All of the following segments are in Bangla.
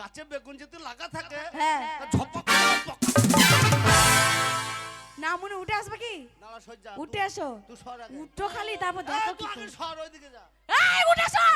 গাছে বেগুন যদি লাগা থাকে হ্যাঁ। ঝপক না মনে উঠে আসবে কি? উঠে আসো। তুই সর উঠো খালি তারপর দেখো কি সর ওইদিকে যা। এই উঠে এসো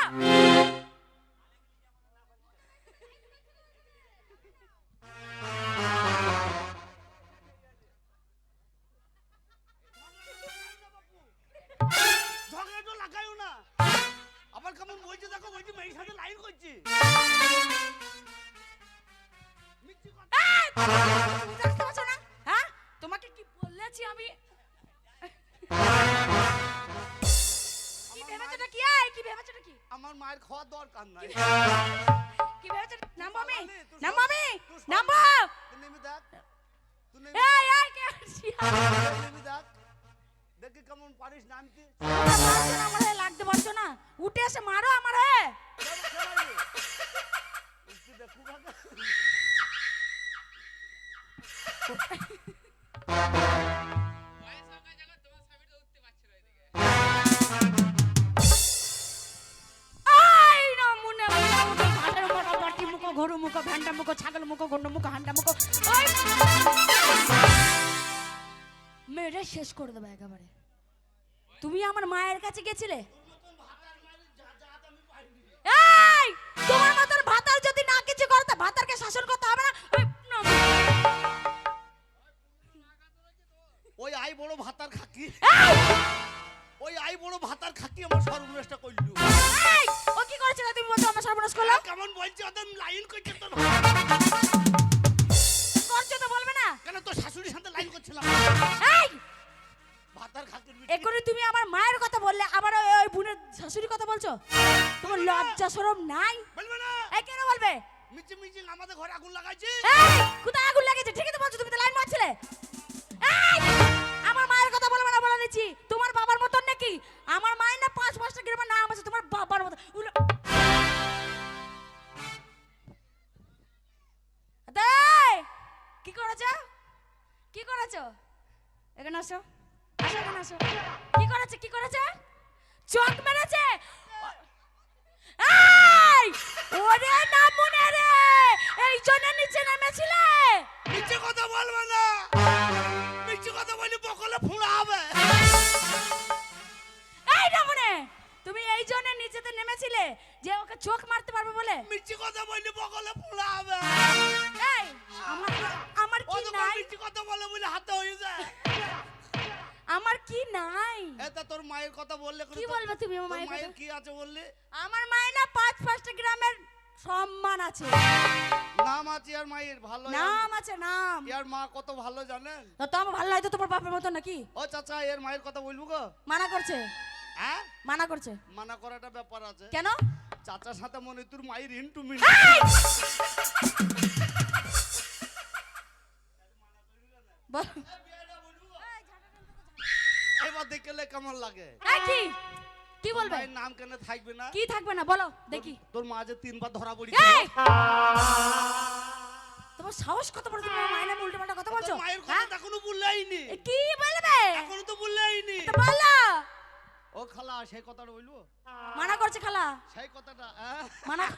কেমন পারিস নামতে আমার হয়ে লাগতে পারছ না উঠে এসে মারো আমার হয়ে মুনে মুনে মুখে ছাগল মুখো গন্ড মুখো হান্ডা মুখো মেরে শেষ করে দেবো একেবারে তুমি আমার মায়ের কাছে গেছিলে? এই তোমার মতন ভাতার যদি না কিছু করতে ভাতারকে শাসন করতে হবে না? ওই, আই বড় ভাতার খাকি। ওই আই বড় ভাতার খাকি আমার সর্বনাশটা করলু। এই, ও কি করেছিল? তুমি বলছো আমার সর্বনাশ করল? কেমন বলছে? ওদের লাইন করছে তোর করছ তো বলবে না। কেন তোর শাশুড়ির সাথে লাইন করছিলাম? এই বিটি। তুমি আমার মায়ের কথা বললে আবার ওই বোনের শাশুড়ির কথা বলছো? তোমার লজ্জা শরম নাই? বলবে না। এই কেন বলবে? মিচি মিচি আমাদের ঘরে আগুন লাগাইছে। এই কোথায় আগুন লেগেছে ঠিকই তো বলছো তুমি তো লাইন মারছিলে। এই আমার মায়ের কথা বলবে না বলে দিচ্ছি। তোমার বাবার মতন নাকি? আমার মায়ের না পাঁচ পাঁচটা গ্রামের নাম আছে? তোমার বাবার মতন। কি করেছ? কি করেছ? এখানে এখানে আসো। কি করেছে? কি করেছে? চোখ মেরেছে? ওরে নামুনে রে! এই জন্য নিচে নেমেছিলে? মিচি কথা বলবে না! আছে বললে? আমার মায়ের না পাঁচ পাঁচটা গ্রামের সম্মান আছে। নাম আছে আর মায়ের ভালো নাম আছে নাম। ইয়ার মা কত ভালো জানেন? তো তো আমার ভালো হয়তো তোমার বাপের মতো নাকি? ও চাচা এর মায়ের কথা বলব গো। মানা করছে? হ্যাঁ? মানা করছে? মানা করাটা ব্যাপার আছে। কেন? চাচার সাথে মনে তোর মায়ের ইন্টু মিন এবার দেখলে কেমন লাগে। কি? কি বলবে? নাম কেন থাকবে না? কি থাকবে না? বলো দেখি। তোর মা যে তিনবার ধরা পড়ি তোমার সাহস কত বড়? তুমি মায়ের নামে উল্টো পাল্টা কথা বলছো? মায়ের হ্যাঁ? কথা এখনও বললেইনি। কি বলবে? এখনও তো বললেইনি। তো বলো। ও খালা সেই কথাটা বলব? মানা করছে খালা। সেই কথাটা হ্যাঁ? মানা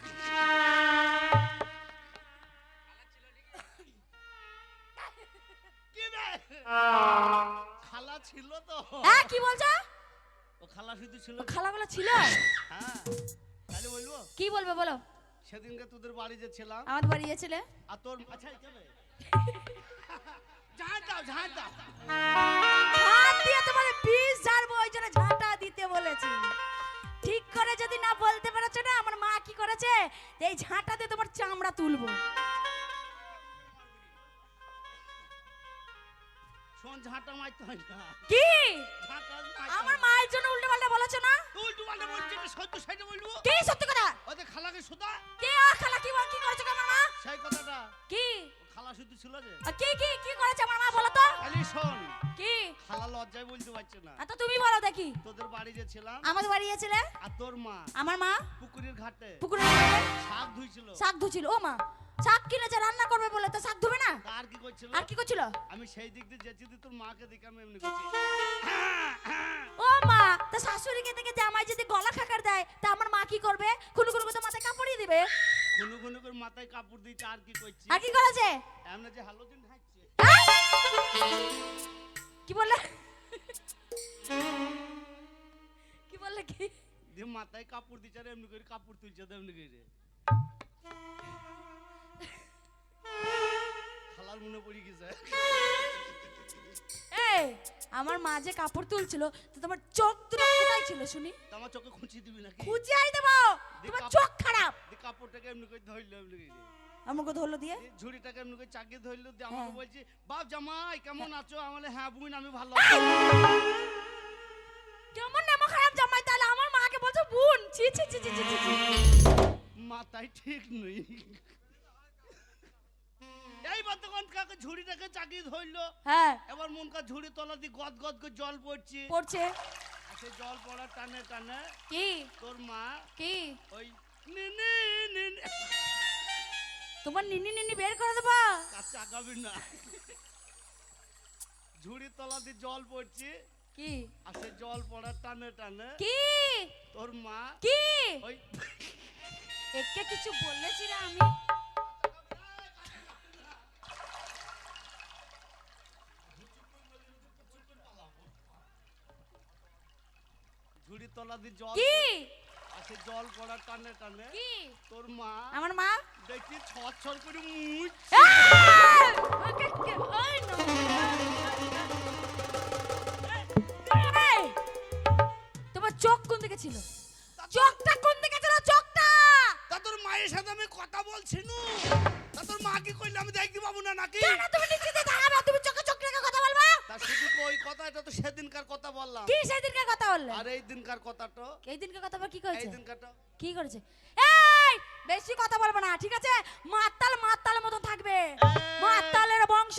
কি বে? খালা ছিল তো। হ্যাঁ কি বলছো? ও খালা শুধু ছিল খালাগুলো ছিল? হ্যাঁ তাহলে বলব। কি বলবে বলো? সেদিনকে তোদের বাড়ি যে ছিলাম বাড়ি গিয়েছিলে আর তোর আচ্ছা যাবে ঝাঁট দাও ঝাঁট দাও হাত দিয়ে তোমার বিষ ঝাড়বো ওই জন্য ঝাঁটা দিতে বলেছি। ঠিক করে যদি না বলতে পেরেছ না আমার মা কি করেছে? এই ঝাঁটাতে তোমার চামড়া তুলবো। শোন ঝাঁটা মারতে হয় না। কি? ঝাঁটা মারতে বলেছ না? উল্টো পাল্টা বলছিস এটা সত্য সেটা বলব। কি সত্যি কথা? ওদের খালাকে সুদা কে ও খালা কি কি করেছে আমার মা? সেই কথাটা। কি? খালা শুধু ছিল যে। কি কি কি করেছে আমার মা বলো তো? খালি শোন। কি? খালা লজ্জায় বলতে পারছে না। আ, তো তুমি বলো দেখি। তোদের বাড়ি যে ছিলাম আমাদের বাড়ি গিয়েছিলে আর তোর মা আমার মা? পুকুরের ঘাটে পুকুরে গিয়ে শাক ধুইছিল। শাক ধুছিল ও মা। শাক কিনেছে রান্না করবে বলে তো শাক ধুবে না? আর কি করছিল আর কি করছিল আমি সেই দিক দিয়ে দিয়ে তোর মাকে দেখে আমি এমনি করছি ও মা তা শাশুড়িকে থেকে জামাই যদি গলা খাকার দেয় তা আমার মা কি করবে? খুলু খুলু করে মাথায় কাপড়িয়ে দিবে? ঘুনু ঘুনু করে মাথায় কাপড় দিচ্ছে আর কি করছি আর কি করেছে? এমনি যে হালোজিন ঢাকছে কি বললে? কি বললে কি? দিয়ে মাথায় কাপড় দিচ্ছে আর এমনি করে কাপড় তুলছে এমনি করে। খালার মনে পড়ে গেছে। এই আমার মা যে কাপড় তুলছিল তো তোমার চোখ দুটো কোথায় ছিল শুনি? তোমার চোখে খুঁচি দিবি নাকি? খুঁজিয়াই দেবো। তোমার চোখ খারাপ। কাপড়টাকে এমনি করে ধরলো এমনি করে। আমাকে ধরলো দিয়ে? ঝুড়িটাকে এমনি করে চাকিয়ে ধরলো দিয়ে আমাকে হ্যাঁ। বলছি বাপ জামাই কেমন আছো? আমি হ্যাঁ বুন আমি ভালো আছি। কেমন নেমো খারাপ জামাই তাহলে আমার মাকে বলছো বোন? ছি ছি ছি ছি, ছি। মাথায় ঠিক নেই। এইবার তখন কাকে ঝুড়িটাকে চাকিয়ে ধরলো? হ্যাঁ। এবার ঝুড়ি তলা দিয়ে গদ গদ করে জল পড়ছে। পড়ছে। সেই জল পড়ার টানে টানে কি? তোর মা কি? ওই নিনি নিনি। তোমার নিনি নিনি বের করে দেবো? কাছে আগাবি না। ঝুড়ি তলা দিয়ে জল পড়ছে। কি? আর সেই জল পড়ার টানে টানে কি? তোর মা কি? ওই একে কিছু বলেছি না আমি ঝুড়ি তলা দিয়ে জল কি? আর জল পড়ার টানে টানে কি? তোর মা আমার মা? দেখি ছট করে নো। এই! তোমার চোখ কোন দিকে ছিল? চোখটা কোন দিকে ছিল? চোখটা! তা তোর মায়ের সাথে আমি কথা বলছি নু। তা তোর মা কি কইলে? আমি দেখতে পাবো না নাকি? কেন তুমি নিচে দিয়ে তুমি চোখে চোখ তা শুধু ওই কথা এটা তো সেদিনকার কথা বললাম। কি সেই দিনকে কথা বললে? আর এই দিনকার কথাটা? এই দিনকে কথা বল কি এই করেছে দিনকারটা? কি করেছে? এই বেশি কথা বলব না ঠিক আছে? মাতাল মাতাল মতো থাকবে। মাতালের বংশ।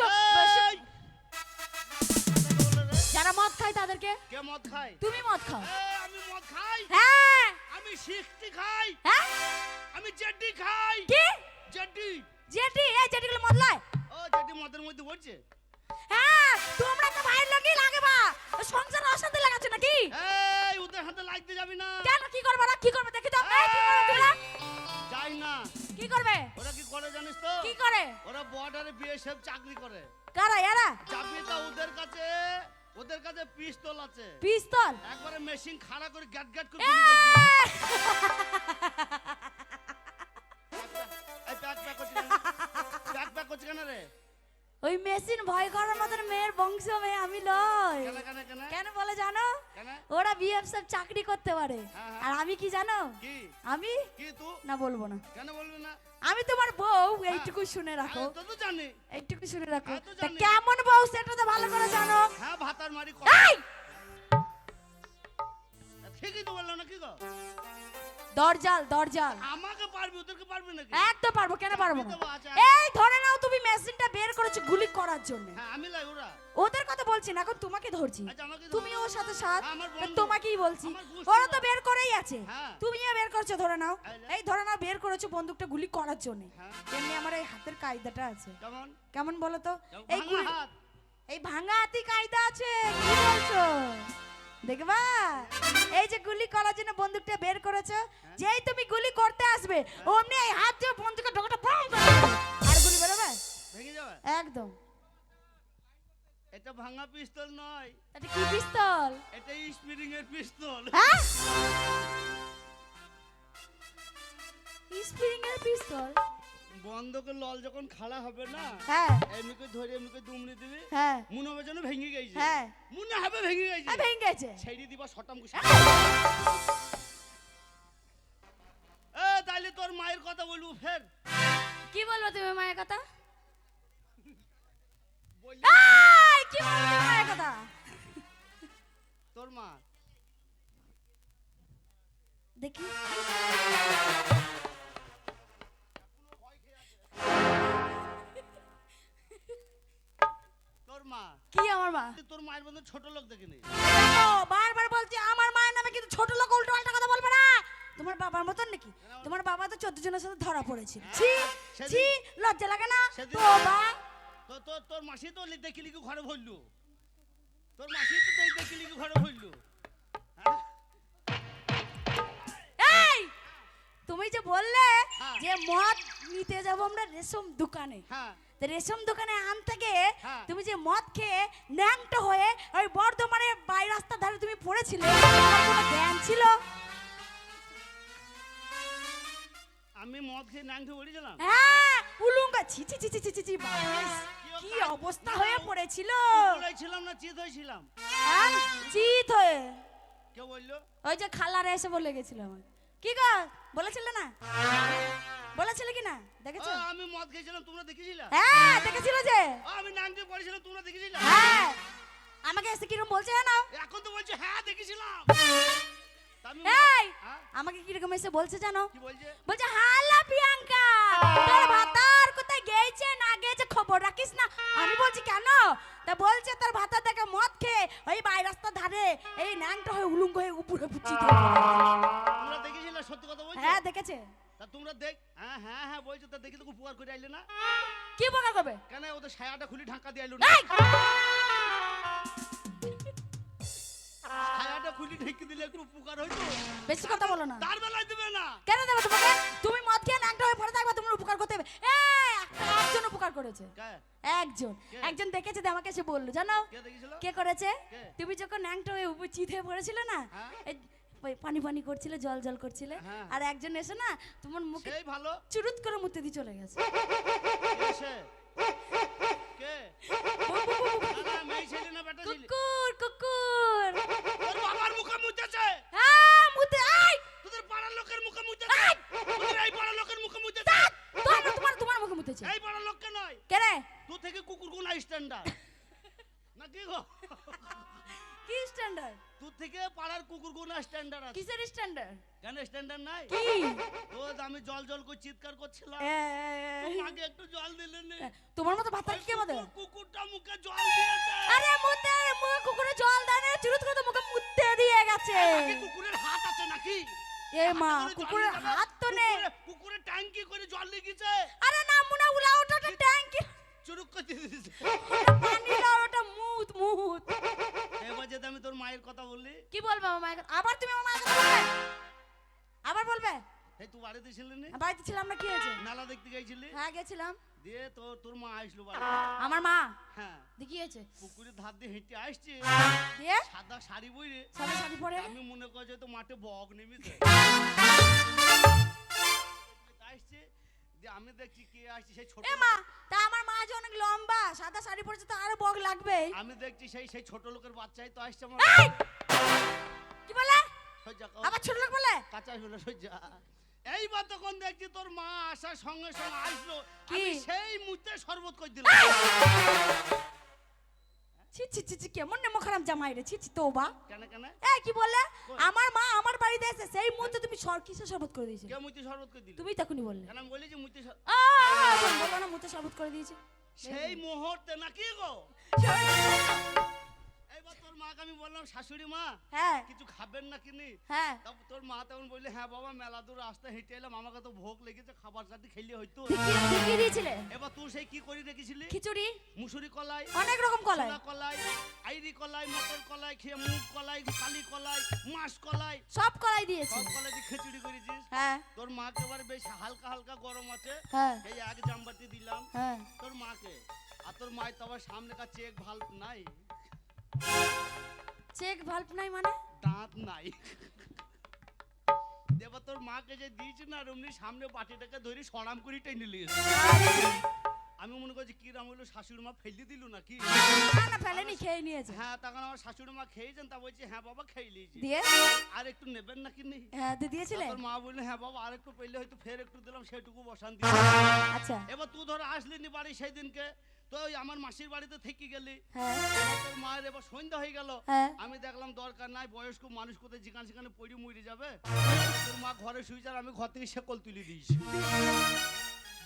এই! যারা মদ খায় তাদেরকে? কে মদ খায়? তুমি মদ খাও। আমি মদ খাই। হ্যাঁ। আমি সিক্সটি খাই। হ্যাঁ? আমি জেডি খাই। কি? জেডি। জেঠি এই জেঠিগুলো মদ লয়? ও জেডি মদের মধ্যে বলছে হ্যাঁ? তোমরা তো ভাইয়ের লোকই লাগে বা সংসার অশান্তি লাগাচ্ছে নাকি? এই ওদের হাতে লাগতে যাবি না। কেন? কি করবে না? কি করবে? দেখি তো এই, কি করবে তোমরা? যাই না। কি করবে? ওরা কি করে জানিস তো? কি করে? ওরা বর্ডারে বিএসএফ চাকরি করে। কারা এরা? যাবি তা ওদের কাছে ওদের কাছে পিস্তল আছে। পিস্তল? একবারে মেশিন খাড়া করে গ্যাট গ্যাট করে প্যাক প্যাক করছি কেন? প্যাক প্যাক করছি কেন রে? ওই মেশিন ভয় করার মতন মেয়ের বংশ মেয়ে আমি লয় কেন বলে জানো? ওরা বিএফএফ চাকরি করতে পারে। হ্যাঁ, হ্যাঁ। আর আমি কি জানো? আমি? না বলব না। কেন বলবি না? আমি তোমার বউ এইটুকু শুনে রাখো। এইটুকু শুনে রাখো। হ্যাঁ। কেমন বউ সেটা তো ভালো করে জানো। হ্যাঁ ভাতার মারি ঠিকই তো বলল না কি গো? দরজাল দরজাল। আমাকে পারবি ওদেরকে পারবি নাকি? একদম পারব কেন পারব না? আচ্ছা। এই ধরে নাও তুমি মেশিনটা বের করেছ গুলি করার জন্য। হ্যাঁ আমি লাই ওরা। ওদের কথা বলছি না এখন তোমাকে ধরছি। আচ্ছা। তুমি ওর সাথে সাথ বন্ধু। তোমাকেই বলছি। ওরা তো বের করেই আছে। হ্যাঁ। তুমিও বের করছ ধরে নাও। এই ধরে নাও বের করেছ বন্দুকটা গুলি করার জন্য। হ্যাঁ। তেমনি আমার এই হাতের কায়দাটা আছে। কেমন? কেমন বলো তো? এই এই ভাঙা হাতি কায়দা আছে কি বলছো? দেখবা? এই যে গুলি করার জন্য বন্দুকটা বের করেছ। যেই তুমি গুলি করতে আসবে অমনি এই হাত দিয়ে বন্দুকের ঢোকাটা বম আর গুলি বেরোবে? ভেঙে যাবে। একদম। এটা ভাঙা পিস্তল নয়। এটা কি পিস্তল? এটা স্প্রিং এর পিস্তল। হ্যাঁ? স্প্রিং এর পিস্তল? বন্ধকে লল যখন খাড়া হবে না হ্যাঁ। এমনি করে ধরে এমনি করে দুমড়ে দিবি হ্যাঁ। মনে হবে যেন ভেঙে গেছে। হ্যাঁ। মনে হবে ভেঙে গেছে। হ্যাঁ ভেঙে গেছে। ছেড়ে দিবা শটাম করে এ তাইলে তোর মায়ের কথা বলব ফের। কি বলব তুমি মায়ের কথা? এই, কি বলব মায়ের কথা? তোর মা। দেখি। আমার মা তোর মায়ের মধ্যে ছোট লোক দেখিনি। বারবার বলছি আমার মায়ের নামে কিন্তু ছোট লোক উল্টো পাল্টা কথা বলবে না? তোমার বাবার মতন নাকি? তোমার বাবা তো চোদ্দ জনের সাথে ধরা পড়েছিল ছি ছি লজ্জা লাগে না? তোর তোর মাসি তো দেখিলি কি ঘরে ভরলু? তোর মাসি তো দেখ দেখিলি কি ঘরে ভরলু? হ্যাঁ? এই তুমি যে বললে হ্যাঁ। যে মদ নিতে যাব আমরা রেশম দোকানে। হ্যাঁ। তো রেশম দোকানে আনতে গিয়ে হ্যাঁ। তুমি যে মদ খেয়ে ন্যাংটো হয়ে ওই বর্ধমানের বাই রাস্তার ধারে তুমি পড়েছিলে কোনো জ্ঞান ছিল? আমি মদ খেয়ে ন্যাংটে বলেছিলাম হ্যাঁ উলুঙ্গা ছি ছি ছি ছি ছি ছি ছি কি অবস্থা? হয়ে পড়েছিল? বলেছিলাম না চিত হয়েছিলাম হ্যাঁ চিত হয়ে। কে বলল? ওই যে খালারে এসে বলে গেছিল কি গো? বলেছিলে না? বলেছিলে কি না? দেখেছ? আমি মদ খেয়েছিলাম তোমরা দেখেছিলে? হ্যাঁ দেখেছিল যে। আমি নাংটি পড়েছিলাম তোমরা দেখেছিলে? হ্যাঁ। আমাকে এসে কীরকম বলছে জানো? এখন তো বলছে হ্যাঁ দেখেছিলাম। এই হ্যাঁ? আমাকে কীরকম এসে বলছে জানো? কি বলছে? বলছে হালা প্রিয়াঙ্কা তোর ভাতার গেছে না গেছে খবর রাখিস না। আমি বলছি কেন? তা বলছে তোর ভাতা থেকে মদ খেয়ে ওই বাই রাস্তার ধারে এই ন্যাংটা হয়ে উলুঙ্গ হয়ে উপরে পুচি তোমরা দেখেছিলে? সত্যি কথা বলছো? হ্যাঁ দেখেছে। তা তোমরা দেখ হ্যাঁ হ্যাঁ হ্যাঁ বলছো তা দেখি তো উপকার করে আইলে না? কি উপকার করবে? কেন ওদের ছায়াটা খুলি ঢাকা দিয়ে আইলো না? ছায়াটা খুলি ঢেকে দিলে একটু উপকার হইতো? বেশি কথা বলো না। তার বেলায় দেবে না। কেন দেবো তোমাকে? তুমি মদ খেয়ে ন্যাংটা হয়ে পড়ে থাকবে তোমার করেছে? একজন। একজন দেখেছে দিয়ে আমাকে এসে বলল জানো? কে করেছে? তুমি যখন ন্যাংটা হয়ে উপর চিত হয়ে পড়েছিল না হ্যাঁ। পানি পানি করছিলে জল জল করছিলে হ্যাঁ। আর একজন এসে না তোমার মুখে ভালো। চুরুত করে মুতে দিয়ে চলে গেছে। কুকুর কুকুর। তোর বাবার মুখে মুতেছে। হ্যাঁ মুতে আই তোদের পাড়ার লোকের মুখে মুতেছে। তোদের এই পাড়ার লোকের মুখে মুতেছে। তোমার তোমার তোমার মুখে মুতেছে। এই পাড়ার লোককে নয়। কে রে? তুই থেকে কুকুর কোন স্ট্যান্ডার্ড না কি গো? কি স্ট্যান্ডার্ড তুই থেকে পাড়ার কুকুর কোন স্ট্যান্ডার্ড আছে। কিসের স্ট্যান্ডার্ড কেন স্ট্যান্ডার্ড নাই? কি? তো আমি জল জল করে চিৎকার করছিলাম। এ, একটু জল দিলে নে। তোমার মতো ভাতা কে মতো কুকুরটা মুখে জল দিয়েছে। আরে মুতে মুখে কুকুরে জল দেয় না চুরুত করে মুখে মুতে দিয়ে গেছে। কুকুরের হাত আছে নাকি? এ মা কুকুরের হাত তো নেই। ট্যাঙ্কি করে জল লেগেছে আরে না মুনা উলা ওটা একটা ট্যাঙ্কি চুরুক করে দিয়েছে। পানি না ওটা মুত মুত এবার যদি আমি তোর মায়ের কথা বললি। কি বলবে আমার মায়ের কথা? আবার তুমি আমার মায়ের কথা বলবে? আবার বলবে? এই তুই বাড়িতে ছিলি না? বাড়িতে ছিলাম না কি হয়েছে? নালা দেখতে গেছিলি? হ্যাঁ গেছিলাম। দিয়ে তোর তোর মা আসলো বাড়ি। আমার মা? হ্যাঁ। দেখি হয়েছে? পুকুরের ধার দিয়ে হেঁটে আসছে। দিয়ে? সাদা শাড়ি বইরে সাদা শাড়ি পরে? আমি মনে করছি তো মাঠে বক নেমেছে। আসছে দিয়ে আমি দেখছি কে আসছে সেই ছোট এ মা তা আমার মা যে অনেক লম্বা সাদা শাড়ি পরেছে তো আরও বক লাগবে। আমি দেখছি সেই সেই ছোট লোকের বাচ্চাই তো আসছে আমার এই! কি বলে? কর। আবার ছোট লোক বলে? কাঁচা হলো সজ্জা। এইবার তখন দেখছি তোর মা আসার সঙ্গে সঙ্গে আসলো। কি? আমি সেই মুহূর্তে শরবত করে দিলাম। ছি ছি ছি ছি কেমন নেমো খারাপ জামাই রে? ছি ছি তোবা। কেন কেন? এ কি বলে আমার মা আমার বাড়িতে এসে সেই মুহূর্তে তুমি সর কিসে শরবত করে দিয়েছে? কে মুহূর্তে শরবত করে দিল? তুমি তখনই বললে। কেন আমি বলি যে শর- আ, বলব বলো না মুহূর্তে শরবত করে দিয়েছে। সেই মুহূর্তে নাকি গো? মাকে আমি বললাম শাশুড়ি মা হ্যাঁ। কিছু খাবেন না কিনি? হ্যাঁ। তারপর তোর মা তখন বললে হ্যাঁ বাবা মেলা দূর রাস্তা হেঁটে এলাম আমাকে তো ভোগ লেগেছে খাবার সাথে খেলে হয়তো দেখিয়ে দেখিয়ে দিয়েছিলে? এবার তুই সেই কি করে রেখেছিলি? খিচুড়ি? মুসুরি কলাই অনেক রকম কলাই। কলাই আইরি কলাই মটর কলাই খেয়ে মুগ কলাই কালি কলাই মাছ কলাই। সব কলাই দিয়েছি। সব কলাই দিয়ে খিচুড়ি করেছিস? হ্যাঁ। তোর মাকে এবার বেশ হালকা হালকা গরম আছে। হ্যাঁ। এই এক জাম্বাটি দিলাম। হ্যাঁ। তোর মাকে। আর তোর মায়ের তো আবার সামনে কাছে চেক ভালো নাই। চেক ভাল্ব নাই মানে? দাঁত নাই। এবার তোর মাকে যে দিয়েছি না রমনি সামনে বাটিটাকে ধরে সরাম করে টেনে নিয়েছে আমি মনে করছি কি রাম হলো শাশুড়ি মা ফেলে দিল নাকি? না না ফেলেনি খেয়ে নিয়েছে। হ্যাঁ তখন আমার শাশুড়ি মা খেয়েছেন তা বলছি হ্যাঁ বাবা খেয়ে নিয়েছি। দিয়ে? আর একটু নেবেন নাকি নেই হ্যাঁ দিয়ে দিয়েছিলে? তোর মা বললে হ্যাঁ বাবা আর একটু পেলে হয়তো ফের একটু দিলাম সেটুকু বসান দিলাম। আচ্ছা। এবার তুই ধর আসলি নি বাড়ি সেই দিনকে তো ওই আমার মাসির বাড়িতে থেকে গেলি। হ্যাঁ। তোর মায়ের এবার সন্ধ্যা হয়ে গেল। হ্যাঁ। আমি দেখলাম দরকার নাই বয়স্ক মানুষ কোথায় যেখানে সেখানে পড়ি মরে যাবে। তোর মা ঘরে শুয়েছে আর আমি ঘর থেকে শেকল তুলে দিয়েছি।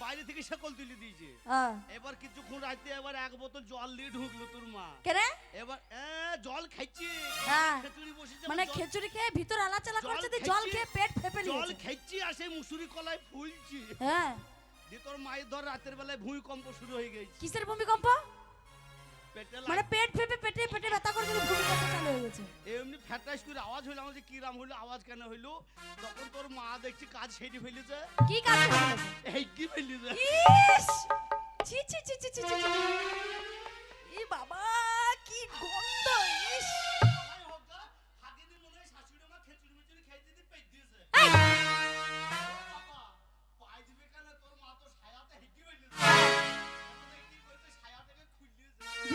বাইরে থেকে শেকল তুলে দিয়েছে। হ্যাঁ। এবার কিছুক্ষণ রাতে এবার এক বোতল জল দিয়ে ঢুকলো তোর মা। কেরে এবার জল খাইছে। হ্যাঁ। বসেছে মানে খেচুড়ি খেয়ে ভিতর আলাচালা জল করছে জল খেয়ে পেট ফেপে জল খাইছি আর সেই মুসুরি কলায় ফুলছি। হ্যাঁ। দিয়ে তোর মায়ের ধর রাতের বেলায় ভূমিকম্প শুরু হয়ে গেছে। কিসের ভূমিকম্প? পেটে মানে পেট ফেপে পেটে পেটে ব্যথা করছে দিয়ে ভূমিকম্প চালু হয়ে গেছে। এমনি ফ্যাটাস করে আওয়াজ হইল আমার যে কিরাম হইল আওয়াজ কেন হইল? তখন তোর মা দেখছি কাজ সেরে ফেলেছে। কি কাজ এই কি ফেলেছে? ইস! ছি ছি ছি ছি ছি ছি ছি। ই বাবা কি গন্ধ!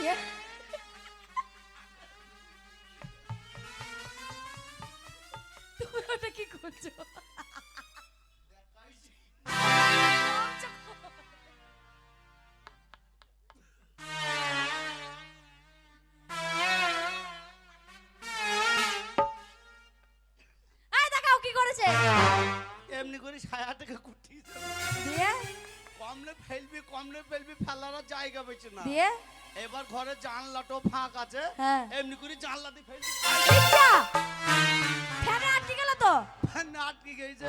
দিয়ে তুমি ওটা কি করছ। এমনি করে। দিয়ে? কমলে ফেলবি কমলে ফেলবি ফেলার জায়গা পেয়েছে না। দিয়ে? এবার ঘরে জানলাটো ফাঁক আছে। হ্যাঁ। এমনি করে জানলা দিয়ে ফেলে ইচ্ছা ফ্যান আটকে গেল তো? ফ্যান আটকে গেছে।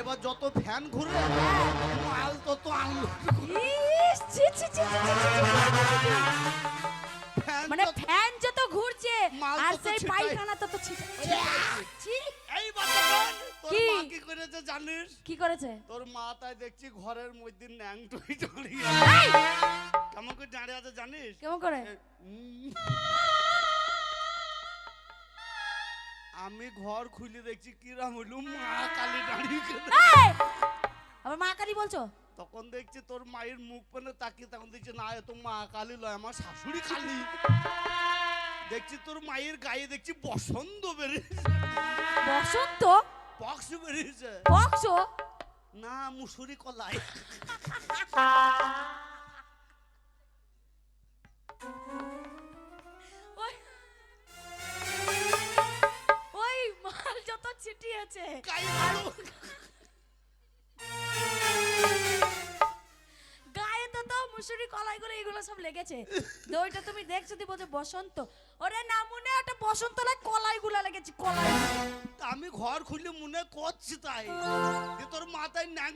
এবার যত ফ্যান ঘুরে হ্যাঁ। মাল তত আনলো। মানে আর সেই পায়খানা এই বাচ্চাটা তোর কি? মা কি করেছে জানিস? কি করেছে? তোর মা তাই দেখছি ঘরের মধ্যে ন্যাং টুই দাঁড়িয়ে কেমন করে দাঁড়িয়ে আছে জানিস? কেমন করে? আমি ঘর খুলে দেখছি কিরাম হইল মা কালী দাঁড়িয়ে। আবার মা কালী বলছো? তখন দেখছি তোর মায়ের মুখ পেনে তাকিয়ে তখন দেখছি না এ তো মা কালী লয় আমার শাশুড়ি কালী। দেখছি তোর মায়ের গায়ে দেখছি বসন্ত বেরিয়েছে। বসন্ত? পক্স বেরিয়েছে। বক্স না মুসুরি কলাই। ওই ওই মাল যত ছিটিয়েছে। গায়ে মুসুরি কলাইগুলো এগুলো সব লেগেছে। দইটা তুমি দেখছ দিব যে বসন্ত। ওরে না মনে একটা বসন্ত লাই কলাইগুলো লেগেছে কলাই। আমি ঘর খুলে মনে করছি তাই। যে তোর মাথায় ন্যাং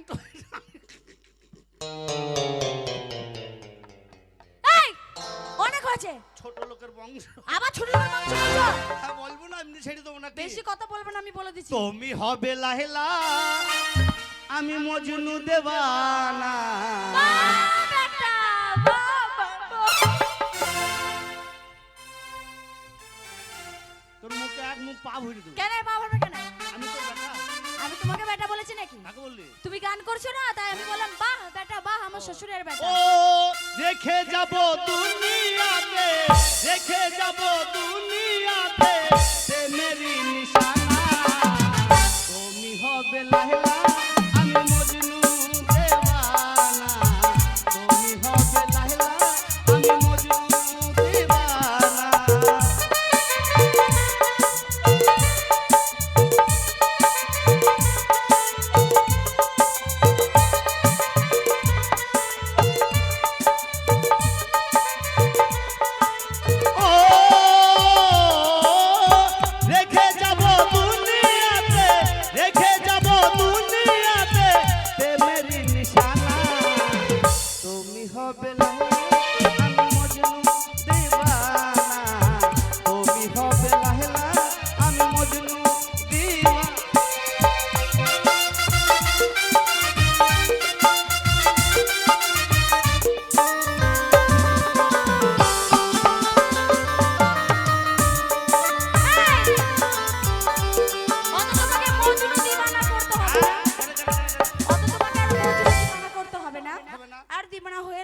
অনেক হয়েছে। ছোট লোকের বংশ। আবার ছোট মাংস বলছো হ্যাঁ বলব না এমনি ছেড়ে দেবো না বেশি কথা বলবে না আমি বলে দিচ্ছি। তুমি হবে লাহেলা আমি মজনু দেবানা মুখে মুখ পা ভরে দেবো। কেন বাবা কেন? আমি তোর বেটা আমি তোমাকে বেটা বলেছি নাকি? কাকে বললি? তুমি গান করছ না তাই আমি বললাম বাহ বেটা বাহ আমার শ্বশুরের বেটা ও রেখে যাব দুনিয়াতে রেখে যাব দুনিয়াতে মেরি নিশানা। তুমি হবে লাহেলা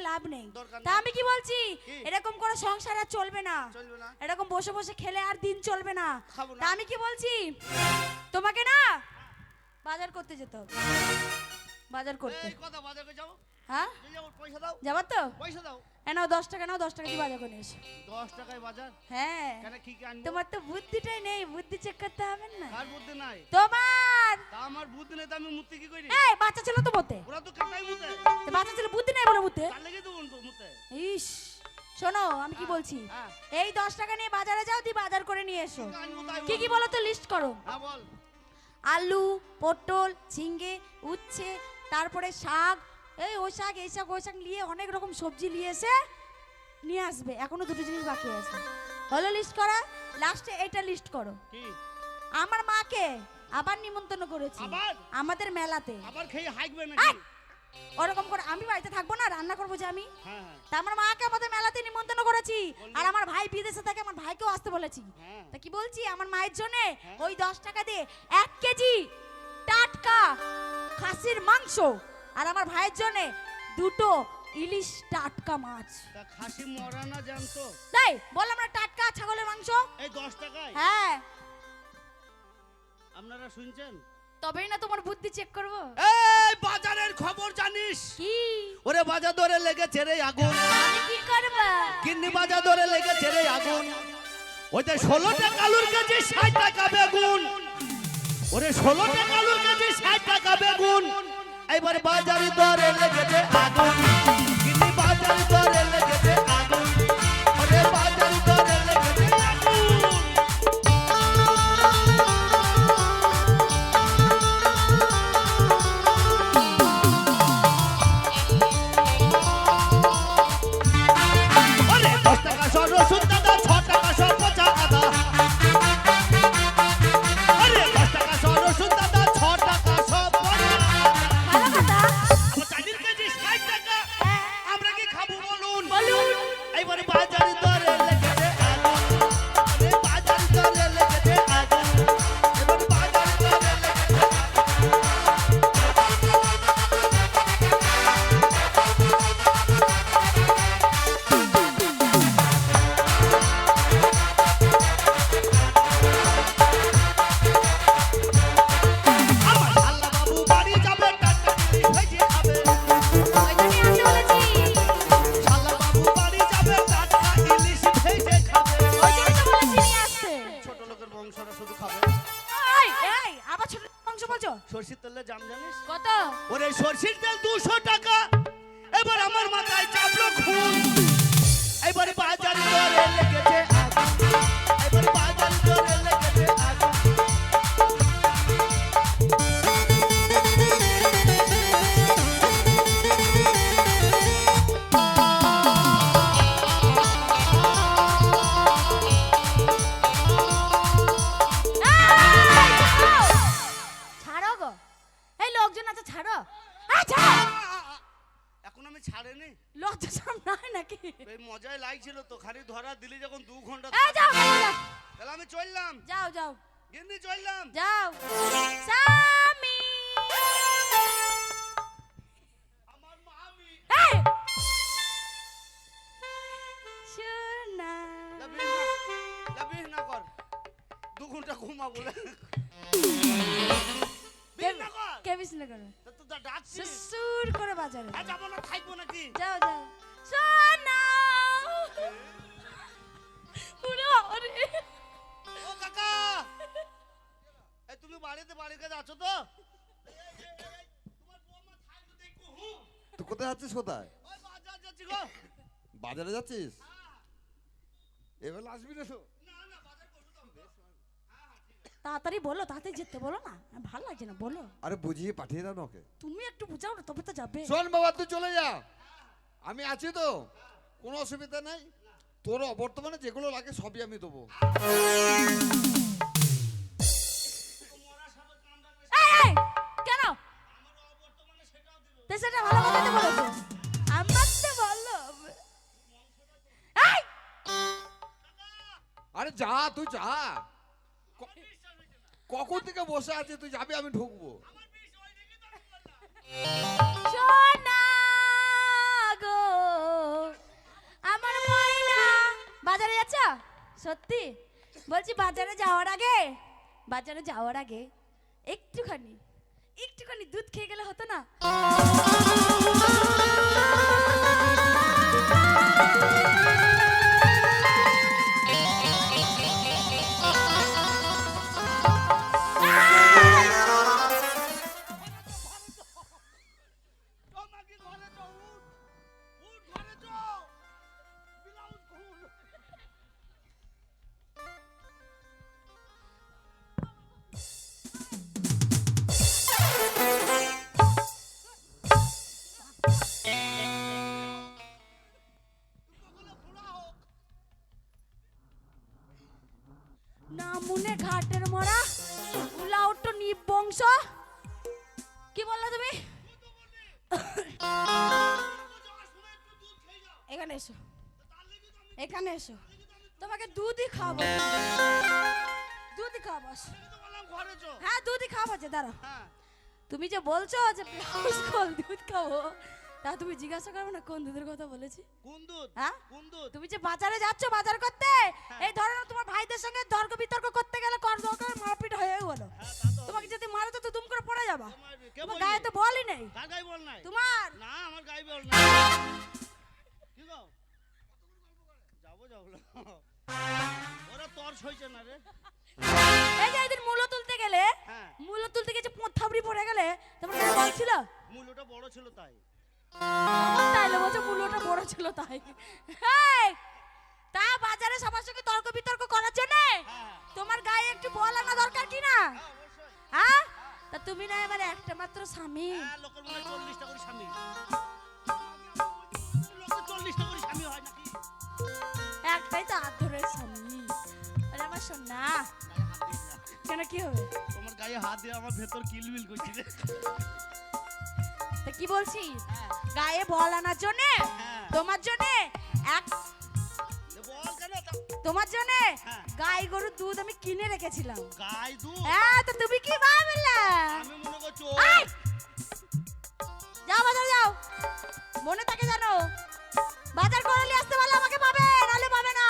লাভ নেই। তা আমি কি বলছি? এরকম করে সংসার আর চলবে না। এরকম বসে বসে খেলে আর দিন চলবে না। তা আমি কি বলছি? তোমাকে না বাজার করতে যেতে হবে। বাজার করতে। এই কথা বাজারে যাও। হ্যাঁ? যাবার তো? পয়সা দাও। এ নাও দশ টাকা নাও দশ টাকা দিয়ে বাজার করে এসো। দশ টাকায় বাজার? হ্যাঁ। তোমার তো বুদ্ধিটাই নেই। বুদ্ধি চেক করতে হবে না। কার বুদ্ধি নাই? তোমার তা আমার বুদ্ধি নেই তা আমি মুতি কি করি? এই বাচ্চা ছিল তো মতে ওরা তো কাটাই মুতে বাচ্চা ছিল বুদ্ধি নেই বলে মুতে তার লেগে তো উল্টো মুতে ইস শোনো আমি কি বলছি? হ্যাঁ। এই দশ টাকা নিয়ে বাজারে যাও দিয়ে বাজার করে নিয়ে এসো। কি কি বলো তো লিস্ট করো। হ্যাঁ বল। আলু পটল ঝিঙ্গে উচ্ছে তারপরে শাক। এই ও শাক এই শাক ওই শাক নিয়ে অনেক রকম সবজি নিয়ে এসে নিয়ে আসবে। এখনও দুটো জিনিস বাকি আছে। হলো লিস্ট করা লাস্টে এটা লিস্ট করো। কি? আমার মাকে আবার নিমন্ত্রণ করেছি। আবার? আমাদের মেলাতে। আবার খেয়ে ওরকম করে আমি বাড়িতে থাকব না রান্না করব যে আমি। হ্যাঁ হ্যাঁ। তা আমার মাকে আমাদের মেলাতে নিমন্ত্রণ করেছি। আর আমার ভাই বিদেশে থাকে আমার ভাইকেও আসতে বলেছি। হ্যাঁ। তা কি বলছি? আমার মায়ের জন্য। ওই দশ টাকা দিয়ে এক কেজি টাটকা খাসির মাংস আর আমার ভাইয়ের জন্য দুটো ইলিশ টাটকা মাছ। তা খাসি মরা না জানতো? তাই বললাম না টাটকা ছাগলের মাংস? এই দশ টাকায়? হ্যাঁ। আপনারা শুনছেন? তবেই না তোমার বুদ্ধি চেক করব। এই বাজারের খবর জানিস? কি? ওরে বাজার ধরে লেগেছে রে আগুন। আমি কি করব? কিন্নি বাজার ধরে লেগেছে রে আগুন। ওইটা ষোলো টাকা আলুর কেজি ষাট টাকা বেগুন। ওরে ষোলো টাকা আলুর কেজি ষাট টাকা বেগুন। এবার বাজারে দরে লেগেছে আগুন। ছাড়েনি? লজ্জা শরম নাই নাকি? এই মজায় লাগছিল তো খালি ধরা দিলি যখন দু ঘণ্টা এই যাও। তাহলে আমি চললাম। যাও যাও। গিন্নি চললাম। যাও। স্বামী। আমার মামি। এই! সোনা লাবিস না লাবিস না কর। দু ঘণ্টা ঘুমা বলে বিয়ে না কর। কে বিষ্ণু করো? তা ডাকছিস সুসুর করে বাজারে। আর যাব না থাকব নাকি? যাও যাও। সোনা পুরো আরে ও কাকা! এই তুমি বাড়িতে বাড়ির কাছে আছো তো? তুই কোথায় যাচ্ছিস কোথায়? ওই বাজার যাচ্ছি গো। বাজারে যাচ্ছিস? এবার আসবি না তো না না বাজার করব তো তাড়াতাড়ি বলো তাড়াতাড়ি যেতে বলো না। ভালো লাগছে না বলো। আরে বুঝিয়ে পাঠিয়ে দাও না ওকে। তুমি একটু বুঝাও না তবে তো যাবে। শোন বাবা তুই চলে যা। আমি আছি তো। কোনো অসুবিধা নাই। তোর বর্তমানে যেগুলো লাগে সবই আমি দেবো। এই, এই, কেন? সেটা ভালো কথা তো আমার তো ভালো আরে যা তুই যা। কখন থেকে বসে আছে তুই যাবি আমি ঢুকবো। গো আমার বাজারে যাচ্ছ? সত্যি? বলছি বাজারে যাওয়ার আগে বাজারে যাওয়ার আগে একটুখানি একটুখানি দুধ খেয়ে গেলে হতো না? এসো। এখানে এসো। তোমাকে দুধই খাব দুধই খাব হ্যাঁ দুধই খাব যে দাঁড়াও। তুমি যে বলছো যে ব্লাউজ দুধ খাব তা তুমি জিজ্ঞাসা করবে না কোন দুধের কথা বলেছি? কোন দুধ? হ্যাঁ? কোন দুধ? তুমি যে বাজারে যাচ্ছ বাজার করতে এই ধরো তোমার ভাইদের সঙ্গে তর্ক বিতর্ক করতে গেলে কর দরকার মারপিট হয়ে গেল তোমাকে যদি মারো তো দুম করে পড়ে যাবা। তোমার গায়ে তো বলই নেই। গায়ে বল নাই? তোমার। না আমার গায়ে বল নাই কি গো যাব যাব না। ওরা তর সইছে না রে। এই যে একদিন মূল্য তুলতে গেলে হ্যাঁ। তুলতে গেছে পোঁথাবড়ি পড়ে গেলে তোমার বল ছিল? মূল্যটা বড় ছিল তাই। তাইলে বলছে মূল্যটা বড় ছিল তাই। এই, তা বাজারে সবার সঙ্গে তর্ক বিতর্ক করার জন্য হ্যাঁ। তোমার গায়ে একটু বল আনা দরকার কি না? হ্যাঁ, অবশ্যই। হ্যাঁ? তা তুমি না এবারে একটা মাত্র স্বামী। হ্যাঁ লোকের মনে হয় চল্লিশটা করে স্বামী। একটাই তো আদরের স্বামী আরে আমার সোনা কেন কি হবে? তোমার গায়ে হাত দিয়ে আমার ভেতর কিলবিল করছি তা কি বলছি? গায়ে বল আনার জন্য? হ্যাঁ। তোমার জন্য? এক তোমার জন্য? হ্যাঁ। গাই গরুর দুধ আমি কিনে রেখেছিলাম। গায়ে দুধ? হ্যাঁ তো তুমি কি ভাবলে? আমি মনে করছি যাও বাজার যাও। মনে থাকে জানো বাজার করে নিয়ে আসতে পারলে আমাকে পাবে নাহলে পাবে না।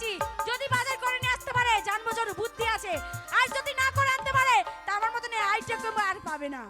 দিয়েছি যদি বাজার করে নিয়ে আসতে পারে। জানব বুদ্ধি আছে। আর যদি না করে আনতে পারে, তা আমার মতন আইটেম আর পাবে না।